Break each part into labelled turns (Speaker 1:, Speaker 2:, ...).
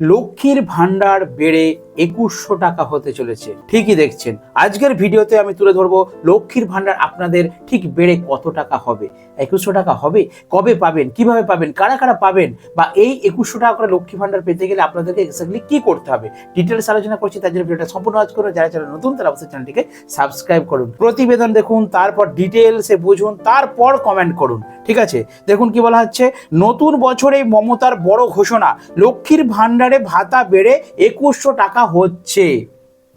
Speaker 1: লক্ষ্মীর ভান্ডার বেড়ে একুশশো টাকা হতে চলেছে। ঠিকই দেখছেন। আজকের ভিডিওতে আমি তুলে ধরবো লক্ষ্মীর ভান্ডার আপনাদের ঠিক বেড়ে কত টাকা হবে? একুশশো টাকা হবে? কবে পাবেন? কীভাবে পাবেন? কারা কারা পাবেন? বা এই একুশশো টাকা করে লক্ষ্মী ভান্ডার পেতে গেলে আপনাদেরকে এক্স্যাক্টলি কি করতে হবে? ডিটেলস আলোচনা করছি, তার জন্য ভিডিওটা সম্পূর্ণ আজ করুন। যারা যারা নতুন, তারা অবশ্যই চ্যানেলটিকে সাবস্ক্রাইব করুন। প্রতিবেদন দেখুন, তারপর ডিটেলসে বুঝুন, তারপর কমেন্ট করুন। ঠিক আছে? দেখুন কি বলা হচ্ছে, নতুন বছরে মমতার বড় ঘোষণা। লক্ষ্মীর ভান্ডারে ভাতা বেড়ে একুশশো টাকা হচ্ছে।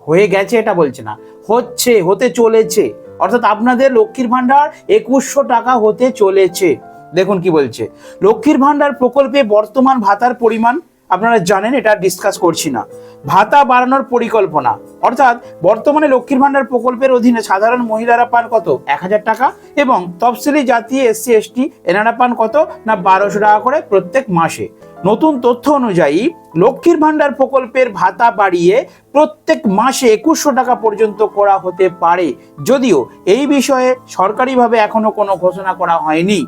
Speaker 1: হয়ে গেছে এটা বলছে না। হচ্ছে, হতে চলেছে। অর্থাৎ আপনাদের লক্ষ্মীর ভান্ডার একুশশো টাকা হতে চলেছে। দেখুন কি বলছে। লক্ষ্মীর ভান্ডার প্রকল্পে বর্তমান ভাতার পরিমাণ, আপনারা জানেন, এটা ডিসকাস করছি না। ভাতা বাড়ানোর পরিকল্পনা। অর্থাৎ বর্তমানে লক্ষ্মীর ভান্ডার প্রকল্পের অধীনে সাধারণ মহিলারা পান কত? এক হাজার টাকা এবং তফসিলি জাতি এসসি, এসটি, এনারা পান কত? না, বারোশো টাকা করে প্রত্যেক মাসে। নতুন তথ্য অনুযায়ী লক্ষ্মীর ভাণ্ডার প্রকল্পের ভাতা বাড়িয়ে প্রত্যেক মাসে একুশশো টাকা পর্যন্ত করা হতে পারে। যদিও এই বিষয়ে সরকারিভাবে এখনও কোনো ঘোষণা করা হয়নি।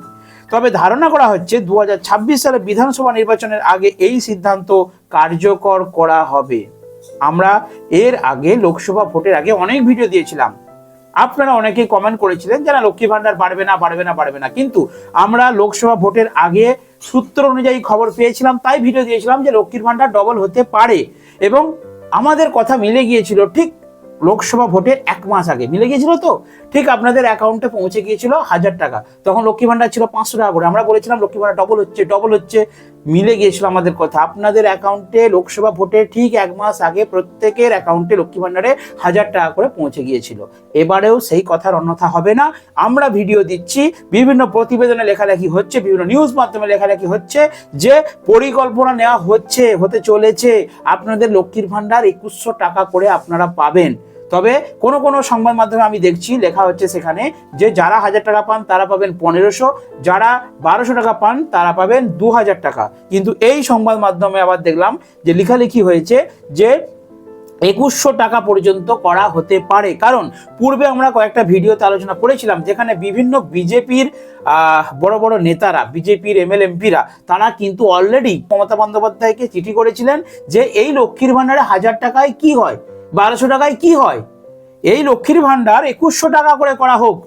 Speaker 1: তবে ধারণা করা হচ্ছে দু সালে বিধানসভা নির্বাচনের আগে এই সিদ্ধান্ত কার্যকর করা হবে। আমরা এর আগে লোকসভা ভোটের আগে অনেক ভিডিও দিয়েছিলাম। আপনারা অনেকেই কমেন্ট করেছিলেন যারা লক্ষ্মী ভান্ডার বাড়বে না বাড়বে না বাড়বে না। কিন্তু আমরা লোকসভা ভোটের আগে সূত্র অনুযায়ী খবর পেয়েছিলাম, তাই ভিডিও দিয়েছিলাম যে লক্ষ্মীর ভাণ্ডার ডবল হতে পারে। এবং আমাদের কথা মিলে গিয়েছিল ঠিক লোকসভা ভোটের এক মাস আগে। মিলে গিয়েছিল তো? ঠিক আপনাদের অ্যাকাউন্টে পৌঁছে গিয়েছিল হাজার টাকা। তখন লক্ষ্মী ভাণ্ডার ছিল পাঁচশো টাকা করে। আমরা বলেছিলাম লক্ষ্মী ভাণ্ডার ডবল হচ্ছে ডবল হচ্ছে। মিলে গিয়েছিল আমাদের কথা। আপনাদের অ্যাকাউন্টে লোকসভা ভোটের ঠিক এক মাস আগে প্রত্যেকের অ্যাকাউন্টে লক্ষ্মী ভান্ডারে হাজার টাকা করে পৌঁছে গিয়েছিল। এবারেও সেই কথার অন্যথা হবে না। আমরা ভিডিও দিচ্ছি, বিভিন্ন প্রতিবেদনে লেখালেখি হচ্ছে, বিভিন্ন নিউজ মাধ্যমে লেখালেখি হচ্ছে যে পরিকল্পনা নেওয়া হচ্ছে, হতে চলেছে। আপনাদের লক্ষ্মীর ভান্ডার একুশশো টাকা করে আপনারা পাবেন। তবে কোনো কোনো সংবাদ মাধ্যমে আমি দেখছি, লেখা হচ্ছে সেখানে যে যারা হাজার টাকা পান তারা পাবেন পনেরোশো, যারা বারোশো টাকা পান তারা পাবেন দু হাজার টাকা। কিন্তু এই সংবাদ মাধ্যমে আবার দেখলাম যে লেখালেখি হয়েছে যে একুশশো টাকা পর্যন্ত করা হতে পারে। কারণ পূর্বে আমরা কয়েকটা ভিডিওতে আলোচনা করেছিলাম যেখানে বিভিন্ন বিজেপির বড় বড় নেতারা, বিজেপির এমএল এমপিরা তারা কিন্তু অলরেডি মমতা বন্দ্যোপাধ্যায়কে চিঠি করেছিলেন যে এই লক্ষ্মীর ভাণ্ডারে হাজার টাকায় কি হয়? বারোশো টাকায় কি হয়? এই লক্ষ্মীর ভাণ্ডার একুশশো টাকা করে করা হোক।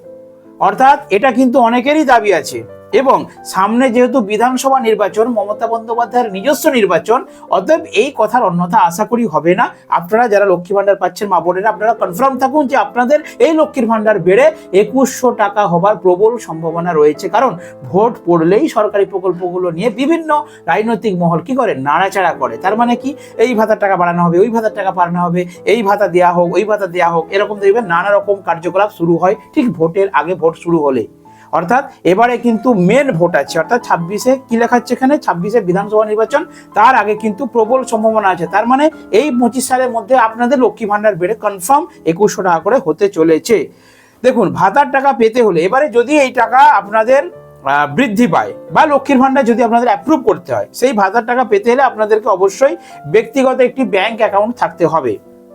Speaker 1: অর্থাৎ এটা কিন্তু অনেকেরই দাবি আছে। এবং সামনে যেহেতু বিধানসভা নির্বাচন, মমতা বন্দ্যোপাধ্যায়ের নিজস্ব নির্বাচন, অতএব এই কথার অন্যথা আশা করি হবে না। আপনারা যারা লক্ষ্মী ভাণ্ডার পাচ্ছেন, মা বোনেরা, আপনারা কনফার্ম থাকুন যে আপনাদের এই লক্ষ্মীর ভাণ্ডার বেড়ে একুশশো টাকা হবার প্রবল সম্ভাবনা রয়েছে। কারণ ভোট পড়লেই সরকারি প্রকল্পগুলো নিয়ে বিভিন্ন রাজনৈতিক মহল কি করে? নাড়াচাড়া করে। তার মানে কি? এই ভাতার টাকা বাড়ানো হবে, ওই ভাতার টাকা বাড়ানো হবে, এই ভাতা দেওয়া হোক, ওই ভাতা দেওয়া হোক, এরকম দেখবেন নানা রকম কার্যকলাপ শুরু হয় ঠিক ভোটের আগে ভোট শুরু হলে। অর্থাৎ এবারে কিন্তু মেন ভোট আছে। অর্থাৎ ছাব্বিশে কি লেখা হচ্ছে এখানে? ছাব্বিশে বিধানসভা নির্বাচন। তার আগে কিন্তু প্রবল সম্ভাবনা আছে। তার মানে এই পঁচিশ সালের মধ্যে আপনাদের লক্ষ্মী ভান্ডার বেড়ে কনফার্ম একুশশো টাকা করে হতে চলেছে। দেখুন, ভাতার টাকা পেতে হলে এবারে যদি এই টাকা আপনাদের বৃদ্ধি পায় বা লক্ষ্মীর ভান্ডার যদি আপনাদের অ্যাপ্রুভ করতে হয়, সেই ভাতার টাকা পেতে হলে আপনাদেরকে অবশ্যই ব্যক্তিগত একটি ব্যাংক অ্যাকাউন্ট থাকতে হবে।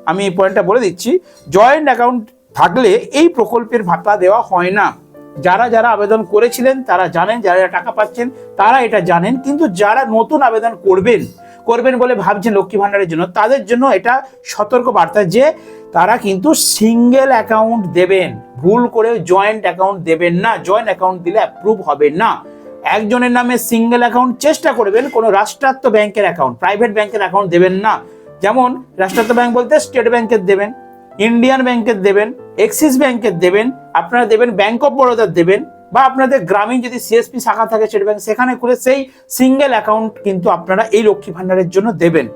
Speaker 1: আমি এই পয়েন্টটা বলে দিচ্ছি। জয়েন্ট অ্যাকাউন্ট থাকলে এই প্রকল্পের ভাতা দেওয়া হয় না। যারা যারা আবেদন করেছিলেন, তারা জানেন, যারা যারা টাকা পাচ্ছেন, তারা এটা জানেন। কিন্তু যারা নতুন আবেদন করবেন করবেন বলে ভাবছেন লক্ষ্মী ভান্ডারের জন্য, তাদের জন্য এটা সতর্ক বার্তা যে তারা কিন্তু সিঙ্গেল অ্যাকাউন্ট দেবেন। ভুল করে জয়েন্ট অ্যাকাউন্ট দেবেন না। জয়েন্ট অ্যাকাউন্ট দিলে অ্যাপ্রুভ হবে না। একজনের নামে সিঙ্গেল অ্যাকাউন্ট চেষ্টা করবেন, কোনো রাষ্ট্রায়ত্ত ব্যাংকের অ্যাকাউন্ট প্রাইভেট ব্যাংকের অ্যাকাউন্ট দেবেন না। যেমন, রাষ্ট্রায়ত্ত ব্যাংক বলতে স্টেট ব্যাংকের দেবেন। ইন্ডিয়ান ব্যাংকের দেবেন এক্সিস ব্যাংকের দেবেন, আপনারা দেবেন ব্যাংক অফ বরোদার দেবেন, বা আপনাদের গ্রামীণ যদি সিএসপি শাখা থাকে স্টেট ব্যাংক সেখানে করে সেই সিঙ্গেল অ্যাকাউন্ট কিন্তু আপনারা এই লক্ষ্মী ভান্ডারের জন্য দেবেন।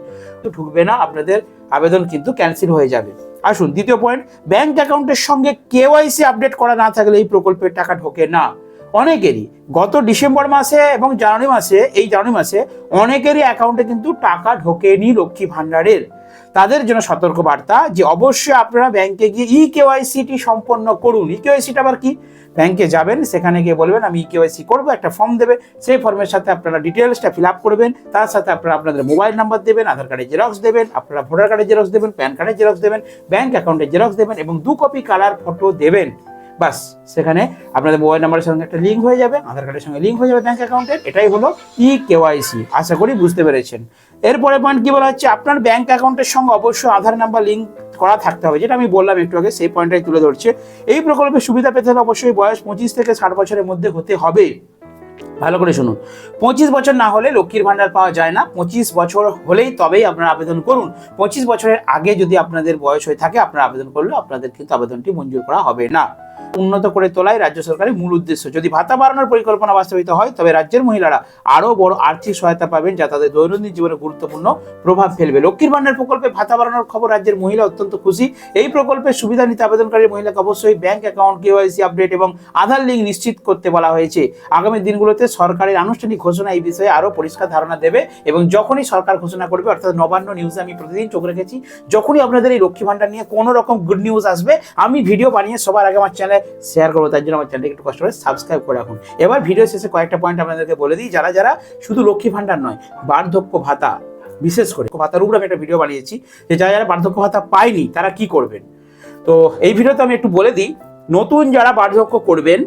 Speaker 1: তো ঢুকবে না, আপনাদের আবেদন কিন্তু ক্যান্সেল হয়ে যাবে। আসুন, দ্বিতীয় পয়েন্ট ব্যাংক অ্যাকাউন্টের সঙ্গে কেওয়াইসি আপডেট করা না থাকলে এই প্রকল্পের টাকা ঢোকে না। অনেকেরই গত ডিসেম্বর মাসে এবং জানুয়ারি মাসে, এই জানুয়ারি মাসে অনেকেরই অ্যাকাউন্টে কিন্তু টাকা ঢোকেনি লক্ষ্মী ভান্ডারের তাদের জন্য সতর্ক বার্তা যে অবশ্যই আপনারা ব্যাংকে গিয়ে ই কেওয়াইসিটি সম্পন্ন করুন। ই কেওয়াইসিটা আবার কি? ব্যাংকে যাবেন, সেখানে গিয়ে বলবেন, আমি ই কেওয়াইসি করব, একটা ফর্ম দেবে। সেই ফর্মের সাথে আপনারা ডিটেলসটা ফিল আপ করবেন। তার সাথে আপনারা আপনাদের মোবাইল নাম্বার দেবেন, আধার কার্ডের জেরক্স দেবেন, আপনারা ভোটার কার্ডের জেরক্স দেবেন প্যান কার্ডের জেরক্স দেবেন ব্যাংক অ্যাকাউন্টের জেরক্স দেবেন এবং দু কপি কালার ফটো দেবেন। বাস, সেখানে আপনাদের মোবাইল নাম্বারের সঙ্গে একটা লিঙ্ক হয়ে যাবে, আধার কার্ডের সঙ্গে লিঙ্ক হয়ে যাবে ব্যাঙ্ক অ্যাকাউন্টের এটাই হলো ই কেওয়াইসি আশা করি বুঝতে পেরেছেন। এরপরে পয়েন্ট কি বলা হচ্ছে? আপনার ব্যাংক অ্যাকাউন্টের সঙ্গে অবশ্যই আধার নাম্বার লিঙ্ক করা থাকতে হবে, যেটা আমি বললাম একটু আগে, সেই পয়েন্টটাই তুলে ধরছে। এই প্রকল্পের সুবিধা পেতে হলে অবশ্যই বয়স পঁচিশ থেকে ষাট বছরের মধ্যে হতে হবে। ভালো করে শুনুন, পঁচিশ বছর না হলে লক্ষ্মীর ভান্ডার পাওয়া যায় না, পঁচিশ বছর হলেই তবেই আপনারা আবেদন করুন। পঁচিশ বছরের আগে যদি আপনাদের বয়স হয়ে থাকে, আপনারা আবেদন করলে আপনাদের কিন্তু আবেদনটি মঞ্জুর করা হবে না। উন্নত করে তোলাই রাজ্য সরকারের মূল উদ্দেশ্য। যদি ভাতা বাড়ানোর পরিকল্পনা বাস্তবিত হয়, তবে রাজ্যের মহিলারা আরও বড় আর্থিক সহায়তা পাবেন যা তাদের দৈনন্দিন জীবনে গুরুত্বপূর্ণ প্রভাব ফেলবে। লক্ষ্মীর ভান্ডার প্রকল্পে ভাতা বাড়ানোর খবর রাজ্যের মহিলা অত্যন্ত খুশি। এই প্রকল্পের সুবিধা নিতে আবেদনকারী মহিলাকে অবশ্যই ব্যাংক অ্যাকাউন্ট কেওয়াইসি আপডেট এবং আধার লিঙ্ক নিশ্চিত করতে বলা হয়েছে। আগামী দিনগুলোতে সরকারের আনুষ্ঠানিক ঘোষণা এই বিষয়ে আরও পরিষ্কার ধারণা দেবে এবং যখনই সরকার ঘোষণা করবে, অর্থাৎ নবান্ন নিউজে আমি প্রতিদিন চোখ রেখেছি, যখনই আপনাদের এই লক্ষ্মী ভান্ডার নিয়ে কোনো রকম গুড নিউজ আসবে, আমি ভিডিও বানিয়ে সবার আগে আমার চ্যানেলে শেয়ার করব, তার জন্য আমার চ্যানেলকে একটু কষ্ট করে সাবস্ক্রাইব করে রাখুন। এবার ভিডিও শেষে কয়েকটা পয়েন্ট আপনাদেরকে বলে দিই, যারা যারা শুধু লক্ষ্মী ভান্ডার নয়, বার্ধক্য ভাতা, বিশেষ করে ভাতার উপরে আমি একটা ভিডিও বানিয়েছি, যে যারা যারা বার্ধক্য ভাতা পায়নি, তারা কি করবেন? তো এই ভিডিওতে আমি একটু বলে দিই, নতুন যারা বার্ধক্য করবেন,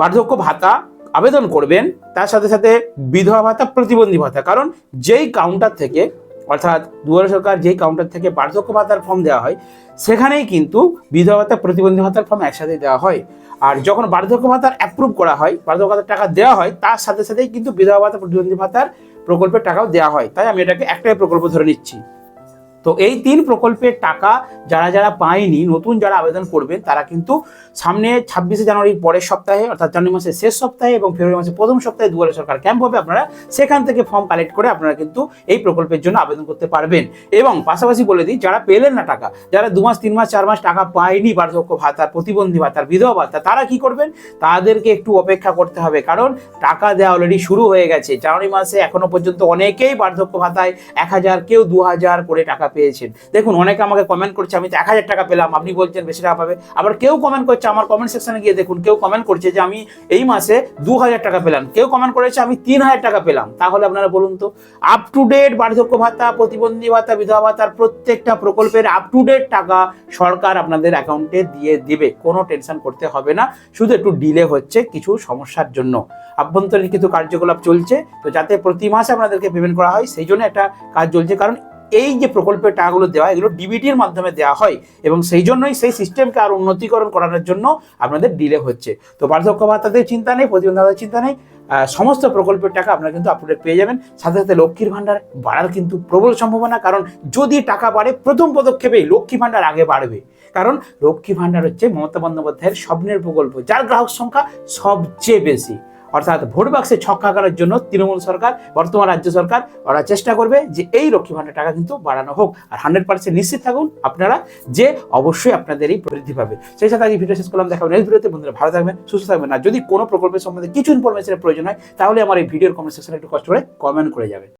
Speaker 1: বার্ধক্য ভাতা আবেদন করবেন, তার সাথে সাথে বিধবা ভাতা, প্রতিবন্ধী ভাতা, কারণ যেই কাউন্টার থেকে অর্থাৎ দুয়ারে সরকার যেই কাউন্টার থেকে বার্ধক্য ভাতার ফর্ম দেওয়া হয়, সেখানেই কিন্তু বিধবা ভাতা, প্রতিবন্ধী ভাতার ফর্ম একসাথে দেওয়া হয়। আর যখন বার্ধক্য ভাতার অ্যাপ্রুভ করা হয়, বার্ধক্য ভাতার টাকা দেওয়া হয়, তার সাথে সাথেই কিন্তু বিধবা ভাতা, প্রতিবন্ধী ভাতার প্রকল্পের টাকাও দেওয়া হয়। তাই আমি এটাকে একটাই প্রকল্প ধরে নিচ্ছি। তো এই তিন প্রকল্পের টাকা যারা যারা পায়নি, নতুন যারা আবেদন করবেন, তারা কিন্তু সামনে ছাব্বিশে জানুয়ারির পরের সপ্তাহে, অর্থাৎ জানুয়ারি মাসের শেষ সপ্তাহে এবং ফেব্রুয়ারি মাসের প্রথম সপ্তাহে দুয়ারে সরকার ক্যাম্প হবে, আপনারা সেখান থেকে ফর্ম কালেক্ট করে আপনারা কিন্তু এই প্রকল্পের জন্য আবেদন করতে পারবেন। এবং পাশাপাশি বলে দিই, যারা পেলেন না টাকা, যারা দু মাস, তিন মাস, চার মাস টাকা পায়নি, বার্ধক্য ভাতা, প্রতিবন্ধী ভাতার বিধবা ভাতা, তারা কি করবেন? তাদেরকে একটু অপেক্ষা করতে হবে, কারণ টাকা দেওয়া অলরেডি শুরু হয়ে গেছে। জানুয়ারি মাসে এখনও পর্যন্ত অনেকেই বার্ধক্য ভাতায় এক হাজার কেউ দু হাজার করে টাকা পেয়েছেন। দেখুন, অনেকে আমাকে কমেন্ট করছে, আমি তো এক হাজার টাকা পেলাম, আপনি বলছেন বেশি টাকা পাবে। আবার কেউ কমেন্ট করছে, আমার কমেন্ট সেকশনে গিয়ে দেখুন, কেউ কমেন্ট করছে যে, আমি এই মাসে দু হাজার টাকা পেলাম। কেউ কমেন্ট করেছে, আমি তিন হাজার টাকা পেলাম। তাহলে আপনারা বলুন তো আপ টু ডেট বার্ধক্য ভাতা, প্রতিবন্ধী ভাতা, বিধবা ভাতার প্রত্যেকটা প্রকল্পের আপ টু ডেট টাকা সরকার আপনাদের অ্যাকাউন্টে দিয়ে দেবে। কোনো টেনশন করতে হবে না, শুধু একটু ডিলে হচ্ছে কিছু সমস্যার জন্য। আভ্যন্তরীণ কিছু কার্যকলাপ চলছে, তো যাতে প্রতি মাসে আপনাদেরকে পেমেন্ট করা হয়, সেই জন্য একটা কাজ চলছে। কারণ এই যে প্রকল্পের টাকাগুলো দেওয়া এগুলো ডিবিটির মাধ্যমে দেওয়া হয় এবং সেই জন্যই সেই সিস্টেমকে আরও উন্নতিকরণ করানোর জন্য আপনাদের ডিলে হচ্ছে। তো বার্ধক্য ভাতাদের চিন্তা নেই প্রতিবন্ধী ভাতার চিন্তা নেই। সমস্ত প্রকল্পের টাকা আপনারা কিন্তু আপডেট পেয়ে যাবেন। সাথে সাথে লক্ষ্মীর ভান্ডার বাড়ার কিন্তু প্রবল সম্ভাবনা, কারণ যদি টাকা বাড়ে, প্রথম পদক্ষেপেই লক্ষ্মী ভান্ডার আগে বাড়বে। কারণ লক্ষ্মী ভান্ডার হচ্ছে মমতা বন্দ্যোপাধ্যায়ের স্বপ্নের প্রকল্প, যার গ্রাহক সংখ্যা সবচেয়ে বেশি। অর্থাৎ ভোট বাক্সে ছক্কা করার জন্য তৃণমূল সরকার, বর্তমান রাজ্য সরকার, ওরা চেষ্টা করবে যে এই লক্ষ্মী ভান্ডার টাকা কিন্তু বাড়ানো হোক। আর হান্ড্রেড পার্সেন্ট নিশ্চিত থাকুন আপনারা যে অবশ্যই আপনাদের এই বৃদ্ধি পাবে। সেই সাথে আজ ভিডিও শেষ করলাম। দেখাবেন এই ভিডিওতে। বন্ধুরা, ভালো থাকবেন, সুস্থ থাকবেন। আর যদি কোনো প্রকল্পের সম্বন্ধে কিছু ইনফরমেশনের প্রয়োজন হয়, তাহলে আমার এই ভিডিওর কমেন্ট সেকশনে একটু কষ্ট করে কমেন্ট করে যাবেন।